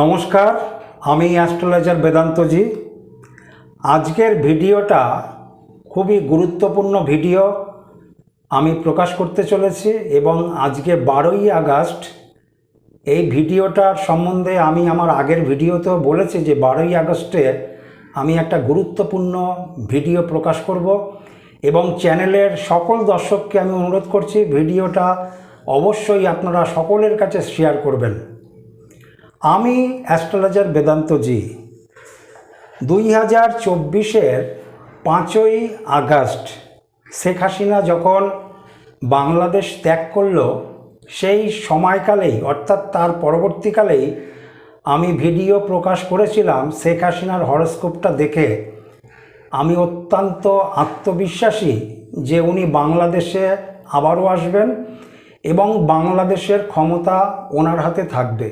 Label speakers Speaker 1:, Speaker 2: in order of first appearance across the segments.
Speaker 1: নমস্কার, আমি অ্যাস্ট্রোলজার বেদান্তজি। আজকের ভিডিওটা খুবই গুরুত্বপূর্ণ ভিডিও। আমি প্রকাশ করতে চলেছি এবং আজকে বারোই আগস্ট, এই ভিডিওটার সম্বন্ধে আমি আমার আগের ভিডিওতেও বলেছি যে বারোই আগস্টে আমি একটা গুরুত্বপূর্ণ ভিডিও প্রকাশ করব এবং চ্যানেলের সকল দর্শককে আমি অনুরোধ করছি ভিডিওটা অবশ্যই আপনারা সকলের কাছে শেয়ার করবেন। আমি অ্যাস্ট্রোলজার বেদান্তজি দুই হাজার চব্বিশের পাঁচই আগস্ট, শেখ হাসিনা যখন বাংলাদেশ ত্যাগ করল, সেই সময়কালেই, অর্থাৎ তার পরবর্তীকালেই, আমি ভিডিও প্রকাশ করেছিলাম শেখ হাসিনার হরস্কোপটা দেখে। আমি অত্যন্ত আত্মবিশ্বাসী যে উনি বাংলাদেশে আবারও আসবেন এবং বাংলাদেশের ক্ষমতা ওনার হাতে থাকবে।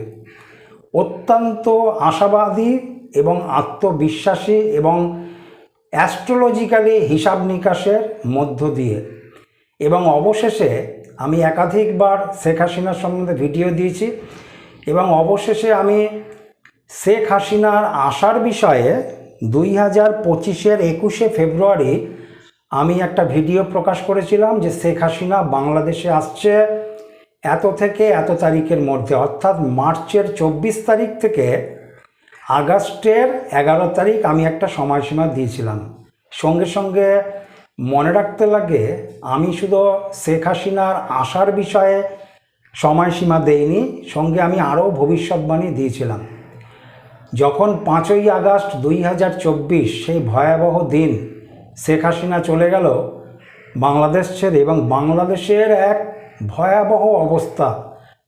Speaker 1: অত্যন্ত আশাবাদী এবং আত্মবিশ্বাসী এবং অ্যাস্ট্রোলজিক্যালি হিসাব নিকাশের মধ্য দিয়ে। এবং অবশেষে আমি একাধিকবার শেখ হাসিনার সম্বন্ধে ভিডিও দিয়েছি এবং অবশেষে আমি শেখ হাসিনার আসার বিষয়ে দুই হাজার পঁচিশের একুশে ফেব্রুয়ারি আমি একটা ভিডিও প্রকাশ করেছিলাম যে শেখ হাসিনা বাংলাদেশে আসছে এত থেকে এত তারিখের মধ্যে, অর্থাৎ মার্চের চব্বিশ তারিখ থেকে আগস্টের এগারো তারিখ আমি একটা সময়সীমা দিয়েছিলাম। সঙ্গে সঙ্গে মনে রাখতে লাগে, আমি শুধু শেখ হাসিনার আসার বিষয়ে সময়সীমা দেইনি, সঙ্গে আমি আরও ভবিষ্যৎবাণী দিয়েছিলাম। যখন পাঁচই আগস্ট দুই হাজার চব্বিশ, সেই ভয়াবহ দিন শেখ হাসিনা চলে গেল বাংলাদেশ ছেড়ে এবং বাংলাদেশের এক ভয়াবহ অবস্থা।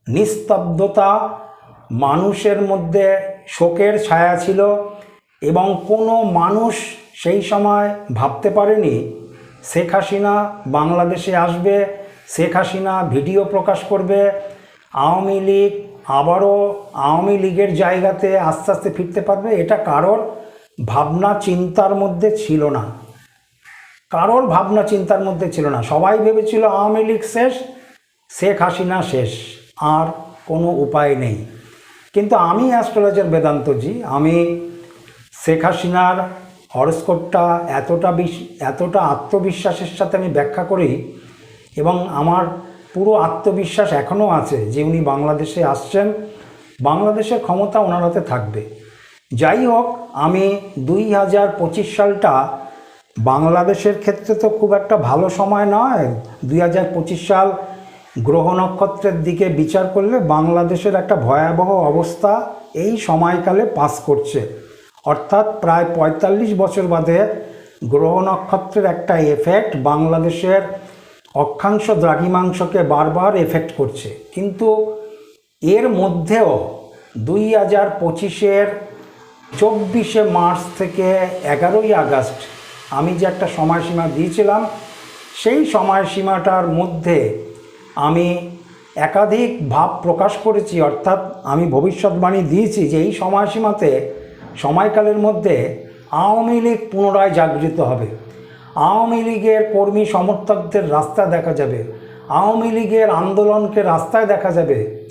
Speaker 1: নিস্তব্ধতা মানুষের মধ্যে শোকের ছায়া ছিল এবং কোনো মানুষ সেই সময় ভাবতে পারেনি, শেখ হাসিনা বাংলাদেশে আসবে, শেখ হাসিনা ভিডিও প্রকাশ করবে, আওয়ামী লীগ আবারও আওয়ামী লীগের জায়গাতে আস্তে আস্তে ফিরতে পারবে, এটা কারোর ভাবনা চিন্তার মধ্যে ছিল না। কারোর ভাবনা চিন্তার মধ্যে ছিল না। সবাই ভেবেছিল আওয়ামী লীগ শেষ শেখ হাসিনা শেষ, আর কোনো উপায় নেই। কিন্তু আমি অ্যাস্ট্রোলজার বেদান্তজি আমি শেখ হাসিনার হরস্কোপটা এতটা বিশ, এতটা আত্মবিশ্বাসের সাথে আমি ব্যাখ্যা করি, এবং আমার পুরো আত্মবিশ্বাস এখনও আছে যে উনি বাংলাদেশে আসছেন। বাংলাদেশের ক্ষমতা ওনার হাতে থাকবে। যাই হোক, আমি দুই হাজার পঁচিশ সালটা বাংলাদেশের ক্ষেত্রে তো খুব একটা ভালো সময় নয়। দুই হাজার পঁচিশ সাল গ্রহ নক্ষত্রের দিকে বিচার করলে বাংলাদেশের একটা ভয়াবহ অবস্থা এই সময়কালে পাস করছে। অর্থাৎ প্রায় পঁয়তাল্লিশ বছর বাদে গ্রহ নক্ষত্রের একটা এফেক্ট বাংলাদেশের অক্ষাংশ দ্রাঘিমাংশকে বারবার এফেক্ট করছে। কিন্তু এর মধ্যেও দুই হাজার পঁচিশের চব্বিশে মার্চ থেকে এগারোই আগস্ট আমি যে একটা সময়সীমা দিয়েছিলাম, সেই সময়সীমাটার মধ্যে আমি একাধিক ভাব প্রকাশ করেছি, অর্থাৎ আমি ভবিষ্যৎবাণী দিয়েছি যে এই সময়সীমাতে, সময়কালের মধ্যে আওয়ামী লীগ পুনরায় জাগৃত হবে। আওয়ামী লীগের কর্মী সমর্থকদের রাস্তা দেখা যাবে। আওয়ামী লীগের আন্দোলনকে রাস্তায় দেখা যাবে।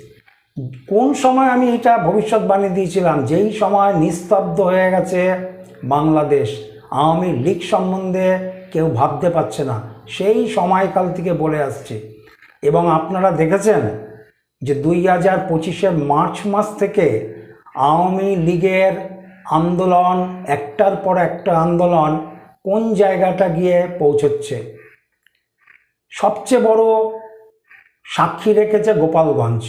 Speaker 1: কোন সময় আমি এটা ভবিষ্যৎবাণী দিয়েছিলাম? যেই সময় নিস্তব্ধ হয়ে গেছে বাংলাদেশ, আওয়ামী লীগ সম্বন্ধে কেউ ভাবতে পারছে না। সেই সময়কাল থেকে বলে আসছে। এবং আপনারা দেখেছেন যে দুই হাজার পঁচিশের মার্চ মাস থেকে আওয়ামী লীগের আন্দোলন, একটার পর একটা আন্দোলন কোন জায়গাটা গিয়ে পৌঁছচ্ছে? সবচেয়ে বড় সাক্ষী রেখেছে গোপালগঞ্জ।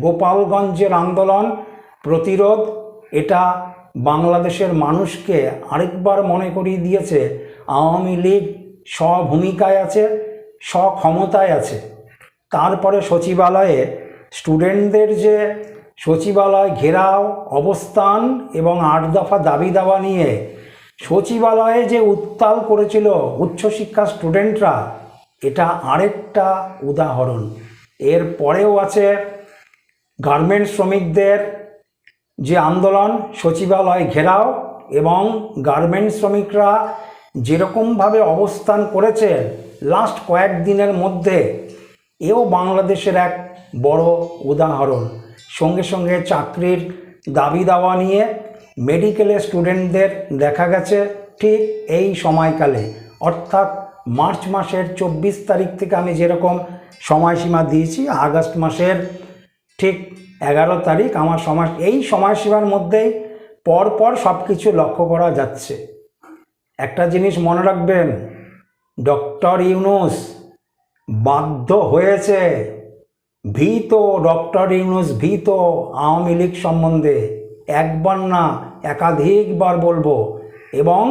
Speaker 1: গোপালগঞ্জের আন্দোলন, প্রতিরোধ, এটা বাংলাদেশের মানুষকে আরেকবার মনে করিয়ে দিয়েছে, আওয়ামী লীগ স্বভূমিকায় আছে, স্বক্ষমতায় আছে। তারপরে সচিবালয়ে স্টুডেন্টদের যে সচিবালয় ঘেরাও, অবস্থান এবং আট দফা দাবি দাওয়া নিয়ে সচিবালয়ে যে উত্তাল করেছিল উচ্চশিক্ষা স্টুডেন্টরা, এটা আরেকটা উদাহরণ। এর পরেও আছে গার্মেন্টস শ্রমিকদের যে আন্দোলন, সচিবালয় ঘেরাও এবং গার্মেন্টস শ্রমিকরা যেরকমভাবে অবস্থান করেছে লাস্ট কয়েকদিনের মধ্যে এও বাংলাদেশের এক বড় উদাহরণ। সঙ্গে সঙ্গে চাকরির দাবি দাওয়া নিয়ে মেডিকেলের স্টুডেন্টদের দেখা গেছে ঠিক এই সময়কালে। অর্থাৎ মার্চ মাসের চব্বিশ তারিখ থেকে আমি যেরকম সময়সীমা দিয়েছি, আগস্ট মাসের ঠিক এগারো তারিখ আমার সময়, এই সময়সীমার মধ্যেই পরপর সব কিছু লক্ষ্য করা যাচ্ছে। একটা জিনিস মনে রাখবেন, ডক্টর ইউনুস বাধ্য হয়েছে ভীত ডক্টর ইউনুস, ভীত আওয়ামী লীগ সম্বন্ধে একবার না একাধিকবার বলব। এবং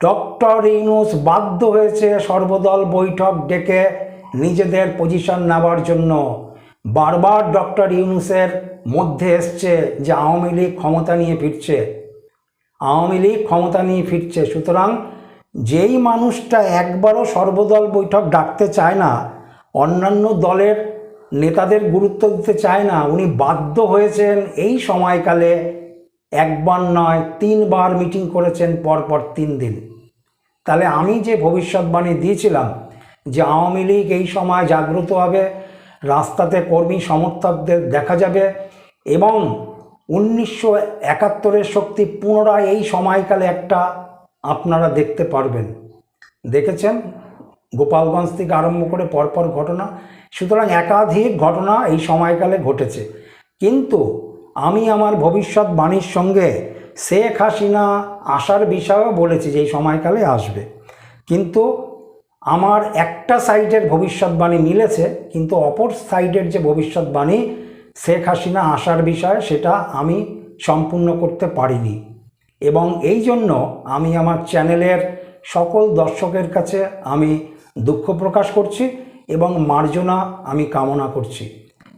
Speaker 1: ডক্টর ইউনুস বাধ্য হয়েছে সর্বদল বৈঠক ডেকে নিজেদের পজিশন নেওয়ার জন্য। বারবার ডক্টর ইউনুসের মধ্যে এসছে যে আওয়ামী লীগ ক্ষমতা নিয়ে ফিরছে। আওয়ামী লীগ ক্ষমতা নিয়ে ফিরছে। সুতরাং যেই মানুষটা একবারও সর্বদল বৈঠক ডাকতে চায় না, অন্যান্য দলের নেতাদের গুরুত্ব দিতে চায় না, উনি বাধ্য হয়েছেন এই সময়কালে একবার নয়, তিনবার মিটিং করেছেন, পরপর তিন দিন। তাহলে আমি যে ভবিষ্যৎবাণী দিয়েছিলাম যে আওয়ামী লীগ এই সময় জাগ্রত হবে, রাস্তাতে কর্মী সমর্থকদের দেখা যাবে এবং উনিশশো একাত্তরের শক্তি পুনরায় এই সময়কালে একটা আপনারা দেখতে পারবেন। দেখেছেন? গোপালগঞ্জ থেকে আরম্ভ করে পরপর ঘটনা। সুতরাং একাধিক ঘটনা এই সময়কালে ঘটেছে। কিন্তু আমি আমার ভবিষ্যৎবাণীর সঙ্গে শেখ হাসিনা আসার বিষয়েও বলেছি যে এই সময়কালে আসবে। কিন্তু আমার একটা সাইডের ভবিষ্যৎবাণী মিলেছে, কিন্তু অপর সাইডের যে ভবিষ্যৎবাণী শেখ হাসিনা আসার বিষয়ে সেটা আমি সম্পূর্ণ করতে পারিনি। এবং এই জন্য আমি আমার চ্যানেলের সকল দর্শকের কাছে আমি দুঃখ প্রকাশ করছি এবং মার্জনা আমি কামনা করছি।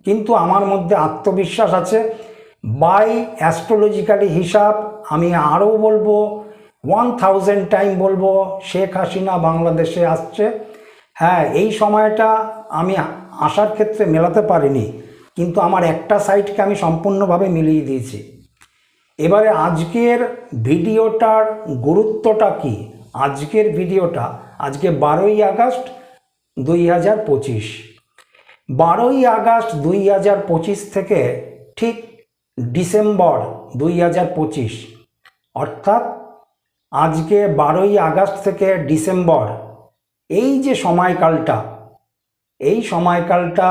Speaker 1: কিন্তু আমার মধ্যে আত্মবিশ্বাস আছে। বাই অ্যাস্ট্রোলজিক্যালি হিসাব আমি আরও বলব, ওয়ান থাউজেন্ড টাইম বলব, শেখ হাসিনা বাংলাদেশে আসছে। হ্যাঁ এই সময়টা আমি আসার ক্ষেত্রে মেলাতে পারিনি, কিন্তু আমার একটা সাইটকে আমি সম্পূর্ণভাবে মিলিয়ে দিয়েছি। এবারে আজকের ভিডিওটার গুরুত্বটা কি? আজকের ভিডিওটা আজকে বারোই আগস্ট দুই হাজার পঁচিশ। বারোই আগস্ট দুই হাজার পঁচিশ থেকে ঠিক ডিসেম্বর দুই হাজার পঁচিশ, অর্থাৎ আজকে বারোই আগস্ট থেকে ডিসেম্বর, এই যে সময়কালটা, এই সময়কালটা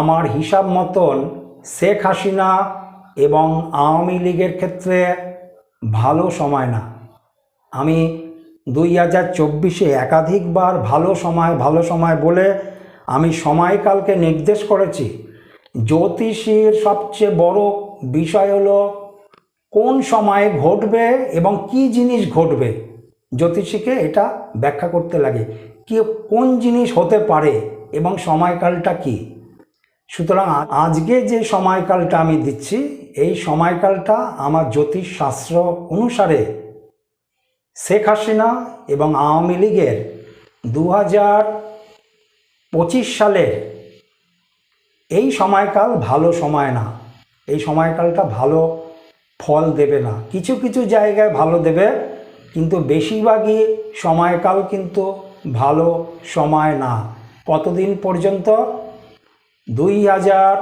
Speaker 1: আমার হিসাব মতন শেখ হাসিনা এবং আওয়ামী লীগের ক্ষেত্রে ভালো সময় না। আমি দুই হাজার চব্বিশে একাধিকবার ভালো সময় ভালো সময় বলে আমি সময়কালকে নির্দেশ করেছি। জ্যোতিষীর সবচেয়ে বড় বিষয় হলো কোন সময়ে ঘটবে এবং কি জিনিস ঘটবে। জ্যোতিষীকে এটা ব্যাখ্যা করতে লাগে, কি, কোন জিনিস হতে পারে এবং সময়কালটা কি। সুতরাং আজকে যে সময়কালটা আমি দিচ্ছি, এই সময়কালটা আমার জ্যোতিষ শাস্ত্র অনুসারে শেখ হাসিনা এবং আওয়ামী লীগের দু হাজার পঁচিশ সালের এই সময়কাল ভালো সময় না। এই সময়কালটা ভালো ফল দেবে না। কিছু কিছু জায়গায় ভালো দেবে, কিন্তু বেশিরভাগই সময়কাল কিন্তু ভালো সময় না। কতদিন পর্যন্ত? দুই হাজার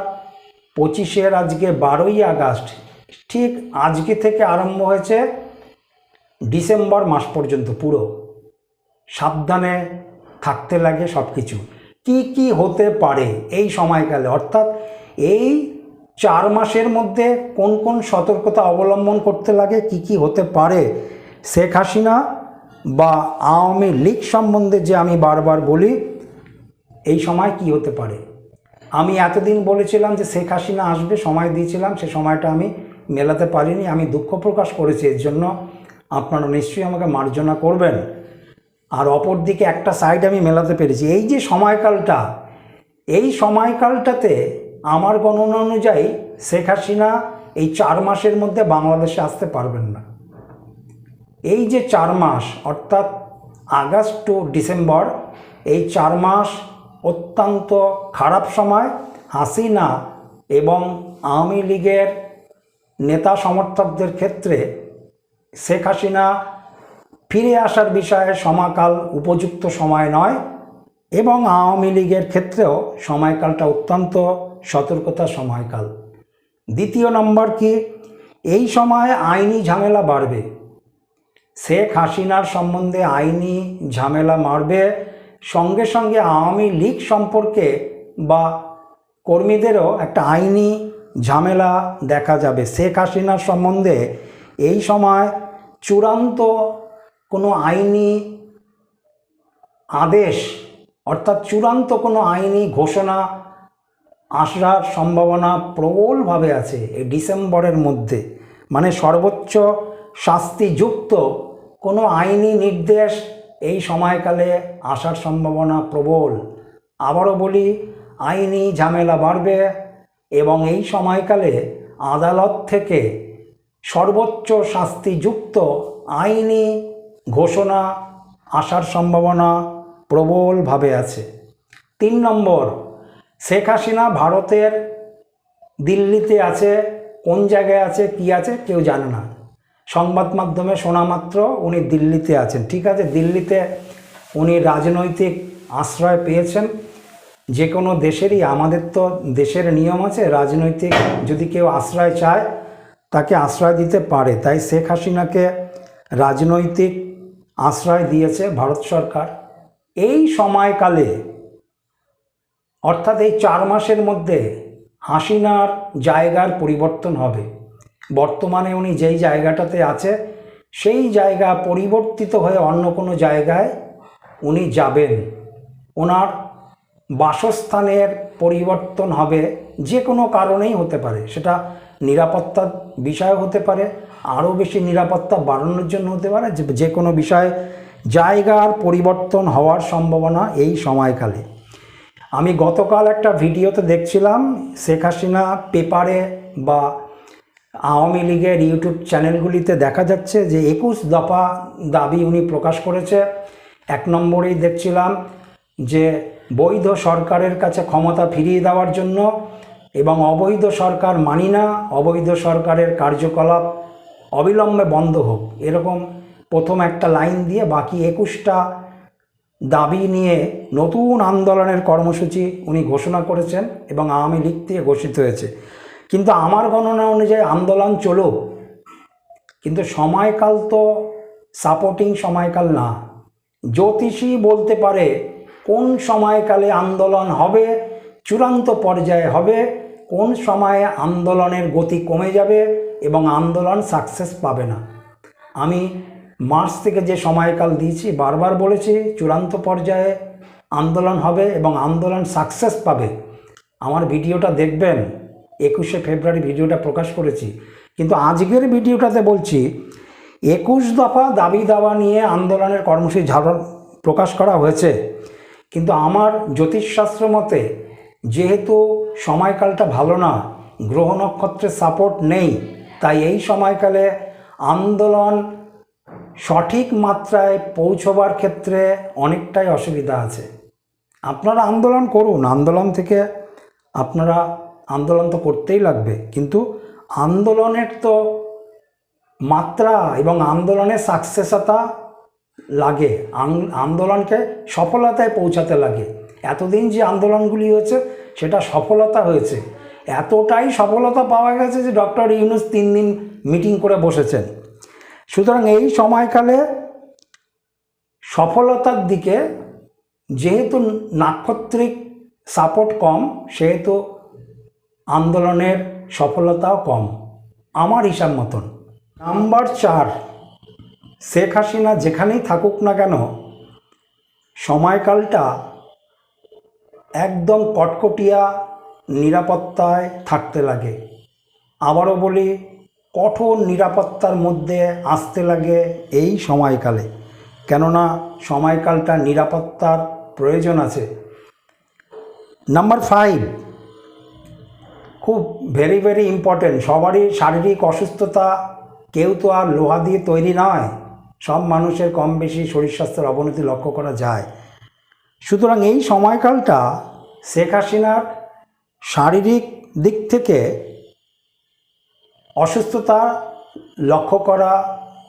Speaker 1: পঁচিশের আজকে বারোই আগস্ট, ঠিক আজকে থেকে আরম্ভ হয়েছে ডিসেম্বর মাস পর্যন্ত পুরো। সাবধানে থাকতে লাগে সব কিছু কি কি হতে পারে এই সময়কালে? অর্থাৎ এই চার মাসের মধ্যে কোন কোন সতর্কতা অবলম্বন করতে লাগে, কি কি হতে পারে? শেখ হাসিনা বা আওয়ামী লীগ সম্বন্ধে যে আমি বারবার বলি, এই সময় কি হতে পারে? আমি এতদিন বলেছিলাম যে শেখ হাসিনা আসবে, সময় দিয়েছিলাম, সে সময়টা আমি মেলাতে পারিনি, আমি দুঃখ প্রকাশ করেছি, এর জন্য আপনারা নিশ্চয়ই আমাকে মার্জনা করবেন। আর অপর দিকে একটা সাইড আমি মেলাতে পেরেছি, এই যে সময়কালটা, এই সময়কালটাতে আমার গণনা অনুযায়ী শেখ হাসিনা এই চার মাসের মধ্যে বাংলাদেশে আসতে পারবেন না। এই যে চার মাস, অর্থাৎ আগস্ট টু ডিসেম্বর এই চার মাস অত্যন্ত খারাপ সময় হাসিনা এবং আওয়ামী লীগের নেতা সমর্থকদের ক্ষেত্রে শেখ হাসিনা ফিরে আসার বিষয়ে সমাকাল উপযুক্ত সময় নয় এবং আওয়ামী লীগের ক্ষেত্রেও সময়কালটা অত্যন্ত সতর্কতার সময়কাল। দ্বিতীয় নম্বর কি? এই সময় আইনি ঝামেলা বাড়বে। শেখ হাসিনার সম্বন্ধে আইনি ঝামেলা মারবে সঙ্গে সঙ্গে আওয়ামী লীগ সম্পর্কে বা কর্মীদেরও একটা আইনি ঝামেলা দেখা যাবে। শেখ হাসিনার সম্বন্ধে এই সময় চূড়ান্ত কোনো আইনি আদেশ অর্থাৎ চূড়ান্ত কোনো আইনি ঘোষণা আসার সম্ভাবনা প্রবলভাবে আছে এই ডিসেম্বরের মধ্যে। মানে সর্বোচ্চ শাস্তিযুক্ত কোনো আইনি নির্দেশ এই সময়কালে আসার সম্ভাবনা প্রবল। আবারও বলি, আইনি ঝামেলা বাড়বে এবং এই সময়কালে আদালত থেকে সর্বোচ্চ শাস্তিযুক্ত আইনি ঘোষণা আসার সম্ভাবনা প্রবলভাবে আছে। তিন নম্বর, শেখ হাসিনা ভারতের দিল্লিতে আছে, কোন জায়গায় আছে, কি আছে, কেউ জানে না। সংবাদ মাধ্যমে শোনা মাত্র উনি দিল্লিতে আছেন। ঠিক আছে, দিল্লিতে উনি রাজনৈতিক আশ্রয় পেয়েছেন। যে কোনো দেশেরই, আমাদের তো দেশের নিয়ম আছে, রাজনৈতিক যদি কেউ আশ্রয় চায়, তাকে আশ্রয় দিতে পারে। তাই শেখ হাসিনাকে রাজনৈতিক আশ্রয় দিয়েছে ভারত সরকার। এই সময়কালে, অর্থাৎ এই চার মাসের মধ্যে হাসিনার জায়গার পরিবর্তন হবে। বর্তমানে উনি যেই জায়গাটাতে আছে, সেই জায়গা পরিবর্তিত হয়ে অন্য কোনো জায়গায় উনি যাবেন। ওনার বাসস্থানের পরিবর্তন হবে যে কোনো কারণেই হতে পারে। সেটা নিরাপত্তার বিষয় হতে পারে, আরও বেশি নিরাপত্তা বাড়ানোর জন্য হতে পারে, যে কোনো বিষয়ে জায়গার পরিবর্তন হওয়ার সম্ভাবনা এই সময়কালে। আমি গতকাল একটা ভিডিওতে দেখছিলাম শেখ হাসিনা পেপারে বা আওয়ামী লীগের ইউটিউব চ্যানেলগুলিতে দেখা যাচ্ছে যে একুশ দফা দাবি উনি প্রকাশ করেছে। এক নম্বরেই দেখছিলাম যে বৈধ সরকারের কাছে ক্ষমতা ফিরিয়ে দেওয়ার জন্য এবং অবৈধ সরকার মানি না, অবৈধ সরকারের কার্যকলাপ অবিলম্বে বন্ধ হোক। এরকম প্রথম একটা লাইন দিয়ে বাকি একুশটা দাবি নিয়ে নতুন আন্দোলনের কর্মসূচি উনি ঘোষণা করেছেন এবং আওয়ামী লীগ থেকে ঘোষিত হয়েছে। কিন্তু আমার গণনা অনুযায়ী আন্দোলন চলুক কিন্তু সময়কাল তো সাপোর্টিং সময়কাল না। জ্যোতিষী বলতে পারে, কোন সময়কালে আন্দোলন হবে, চূড়ান্ত পর্যায়ে হবে, কোন সময়ে আন্দোলনের গতি কমে যাবে এবং আন্দোলন সাকসেস পাবে না। আমি মার্চ থেকে যে সময়কাল দিয়েছি, বারবার বলেছি, চূড়ান্ত পর্যায়ে আন্দোলন হবে এবং আন্দোলন সাকসেস পাবে। আমার ভিডিওটা দেখবেন। একুশে ফেব্রুয়ারি ভিডিওটা প্রকাশ করেছি। কিন্তু আজকের ভিডিওটাতে বলছি, একুশ দফা দাবি দাওয়া নিয়ে আন্দোলনের কর্মসূচি ঝাড়ন প্রকাশ করা হয়েছে। কিন্তু আমার জ্যোতিষশাস্ত্র মতে, যেহেতু সময়কালটা ভালো না, গ্রহ নক্ষত্রের সাপোর্ট নেই, তাই এই সময়কালে আন্দোলন সঠিক মাত্রায় পৌঁছবার ক্ষেত্রে অনেকটাই অসুবিধা আছে। আপনারা আন্দোলন করুন। আন্দোলন থেকে আপনারা আন্দোলন তো করতেই লাগবে। কিন্তু আন্দোলনের তো মাত্রা এবং আন্দোলনের সাকসেসতা লাগে। আন্দোলনকে সফলতায় পৌঁছাতে লাগে। এতদিন যে আন্দোলনগুলি হয়েছে, সেটা সফলতা হয়েছে। এতটাই সফলতা পাওয়া গেছে যে ডক্টর ইউনুস তিন দিন মিটিং করে বসেছেন। সুতরাং এই সময়কালে সফলতার দিকে যেহেতু নাক্ষত্রিক সাপোর্ট কম, সেহেতু আন্দোলনের সফলতাও কম। আমার হিসাব মতন নাম্বার চার, শেখ হাসিনা যেখানেই থাকুক না কেন, সময়কালটা একদম কটকটিয়া নিরাপত্তায় থাকতে লাগে। আবারও বলি, কঠোর নিরাপত্তার মধ্যে আসতে লাগে এই সময়কালে। কেননা সময়কালটা নিরাপত্তার প্রয়োজন আছে। নাম্বার ফাইভ খুব ভেরি ভেরি ইম্পর্টেন্ট সবারই শারীরিক অসুস্থতা কেউ তো আর লোহা দিয়ে তৈরি নয়। সব মানুষের কম বেশি শরীর স্বাস্থ্যের অবনতি লক্ষ্য করা যায়। সুতরাং এই সময়কালটা শেখ হাসিনার শারীরিক দিক থেকে অসুস্থতা লক্ষ্য করা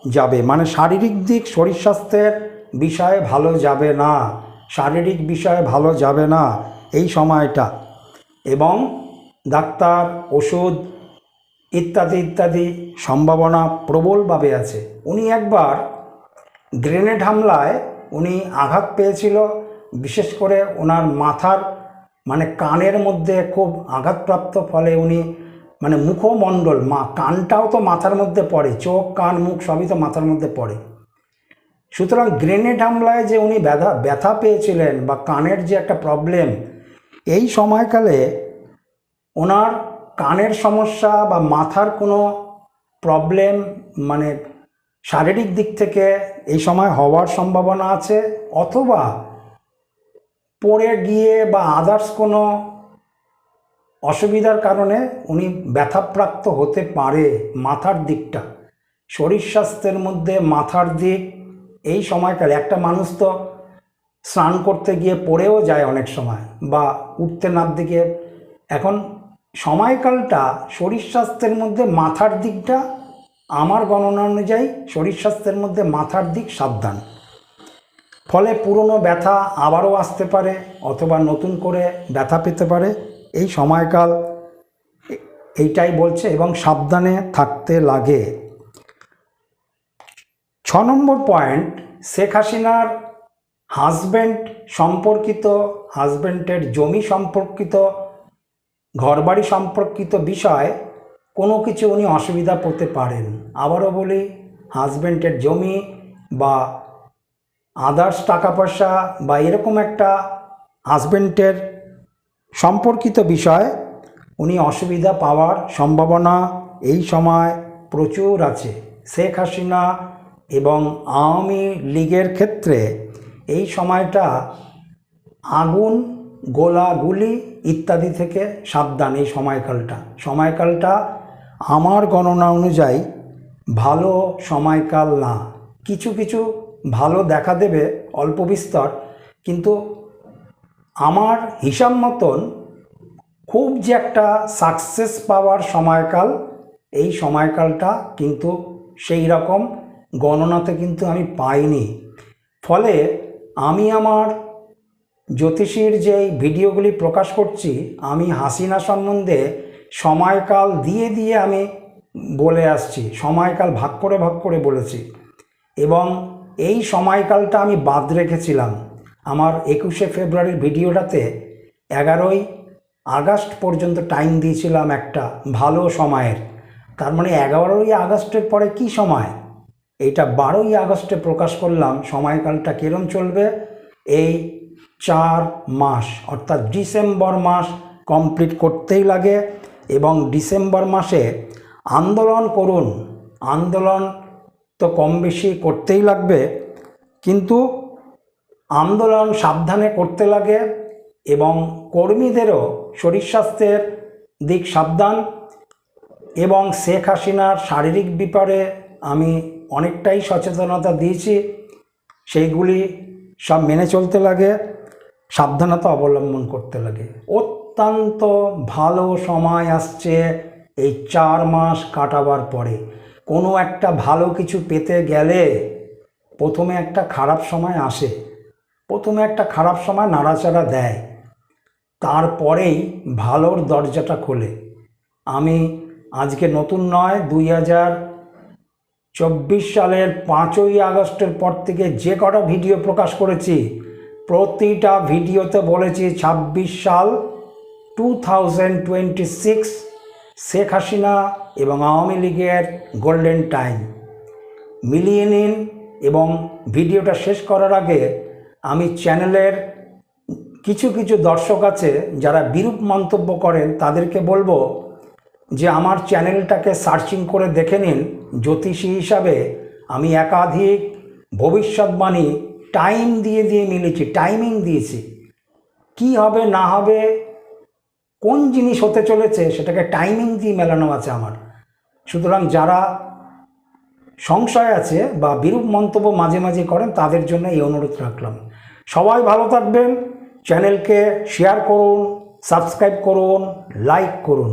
Speaker 1: যাবে। মানে শারীরিক দিক শরীর স্বাস্থ্যের বিষয়ে ভালো যাবে না। শারীরিক বিষয়ে ভালো যাবে না এই সময়টা। এবং ডাক্তার, ওষুধ ইত্যাদি ইত্যাদি সম্ভাবনা প্রবলভাবে আছে। উনি একবার গ্রেনেড হামলায় উনি আঘাত পেয়েছিল, বিশেষ করে ওনার মাথার মানে কানের মধ্যে খুব আঘাতপ্রাপ্ত ফলে উনি মানে মুখমণ্ডল, মা, কানটাও তো মাথার মধ্যে পড়ে, চোখ, কান, মুখ সবই তো মাথার মধ্যে পড়ে। সুতরাং গ্রেনেড হামলায় যে উনি ব্যথা ব্যথা পেয়েছিলেন বা কানের যে একটা প্রবলেম, এই সময়কালে ওনার কানের সমস্যা বা মাথার কোনো প্রবলেম মানে শারীরিক দিক থেকে এই সময় হওয়ার সম্ভাবনা আছে, অথবা পড়ে গিয়ে বা আদার্স কোনো অসুবিধার কারণে উনি ব্যথাপ্রাপ্ত হতে পারে মাথার দিকটা। শরীর স্বাস্থ্যের মধ্যে মাথার দিক, এই সময়কালে একটা মানুষ তো স্নান করতে গিয়ে পড়েও যায় অনেক সময় বা উঠতে নামতে গিয়ে। এখন সময়কালটা শরীর স্বাস্থ্যের মধ্যে মাথার দিকটা, আমার গণনা অনুযায়ী শরীর স্বাস্থ্যের মধ্যে মাথার দিক সাবধান। ফলে পুরনো ব্যথা আবারও আসতে পারে অথবা নতুন করে ব্যথা পেতে পারে। এই সময়কাল এইটাই বলছে এবং সাবধানে থাকতে লাগে। ছ নম্বর পয়েন্ট, শেখ হাসিনার হাজব্যান্ড সম্পর্কিত হাজব্যান্ডের জমি সম্পর্কিত ঘরবাড়ি সম্পর্কিত বিষয়, কোনো কিছু উনি অসুবিধা পেতে পারেন। আবারও বলি হাজব্যান্ডের জমি বা আদার্স টাকা পয়সা বা এরকম একটা হাজব্যান্ডের সম্পর্কিত বিষয়, উনি অসুবিধা পাওয়ার সম্ভাবনা এই সময় প্রচুর আছে। শেখ হাসিনা এবং আওয়ামী লীগের ক্ষেত্রে এই সময়টা আগুন গোলাগুলি ইত্যাদি থেকে সাবধান এই সময়কালটা। সময়কালটা আমার গণনা অনুযায়ী ভালো সময়কাল না। কিছু কিছু ভালো দেখা দেবে অল্প বিস্তর, কিন্তু আমার হিসাব মতন খুব যে একটা সাকসেস পাওয়ার সময়কাল, এই সময়কালটা কিন্তু সেই রকম গণনাতে কিন্তু আমি পাইনি। ফলে আমি আমার জ্যোতিষীর যে ভিডিওগুলি প্রকাশ করছি, আমি হাসিনা সম্বন্ধে সময়কাল দিয়ে দিয়ে আমি বলে আসছি, সময়কাল ভাগ করে ভাগ করে বলেছি। এবং এই সময়কালটা আমি বাদ রেখেছিলাম। আমার একুশে ফেব্রুয়ারির ভিডিওটাতে এগারোই আগস্ট পর্যন্ত টাইম দিয়েছিলাম একটা ভালো সময়ের। তার মানে এগারোই আগস্টের পরে কি সময়? এইটা বারোই আগস্টে প্রকাশ করলাম, সময়কালটা কিরম চলবে? এই চার মাস, অর্থাৎ ডিসেম্বর মাস কমপ্লিট করতেই লাগে এবং ডিসেম্বর মাসে আন্দোলন করুন। আন্দোলন তো কম বেশি করতেই লাগবে, কিন্তু আন্দোলন সাবধানে করতে লাগে এবং কর্মীদেরও শরীর স্বাস্থ্যের দিক সাবধান এবং শেখ হাসিনার শারীরিক ব্যাপারে আমি অনেকটাই সচেতনতা দিয়েছি। সেইগুলি সব মেনে চলতে লাগে। সাবধানতা অবলম্বন করতে লাগে। অত্যন্ত ভালো সময় আসছে এই চার মাস কাটাবার পরে। কোনো একটা ভালো কিছু পেতে গেলে প্রথমে একটা খারাপ সময় আসে। প্রথমে একটা খারাপ সময় নাড়াচাড়া দেয়। তারপরেই ভালোর দরজাটা খোলে। আমি আজকে নতুন নয়, দুই হাজার চব্বিশ সালের পাঁচই আগস্টের পর থেকে যে কটা ভিডিও প্রকাশ করেছি প্রতিটা ভিডিওতে বলেছি ছাব্বিশ সাল টু শেখ হাসিনা এবং আওয়ামী লীগের গোল্ডেন টাইম। মিলিয়ে নিন এবং ভিডিওটা শেষ করার আগে আমি চ্যানেলের কিছু কিছু দর্শক আছে যারা বিরূপ মন্তব্য করেন, তাদেরকে বলব যে আমার চ্যানেলটাকে সার্চিং করে দেখে নিন। জ্যোতিষী হিসাবে আমি একাধিক ভবিষ্যৎবাণী টাইম দিয়ে দিয়ে মিলেছি টাইমিং দিয়েছি। কি হবে, না হবে, কোন জিনিস হতে চলেছে, সেটাকে টাইমিং দিয়ে মেলানো আছে আমার। সুতরাং যারা সংশয় আছে বা বিরূপ মন্তব্য মাঝে মাঝে করেন, তাদের জন্য এই অনুরোধ রাখলাম। সবাই ভালো থাকবেন, চ্যানেলকে শেয়ার করুন সাবস্ক্রাইব করুন লাইক করুন।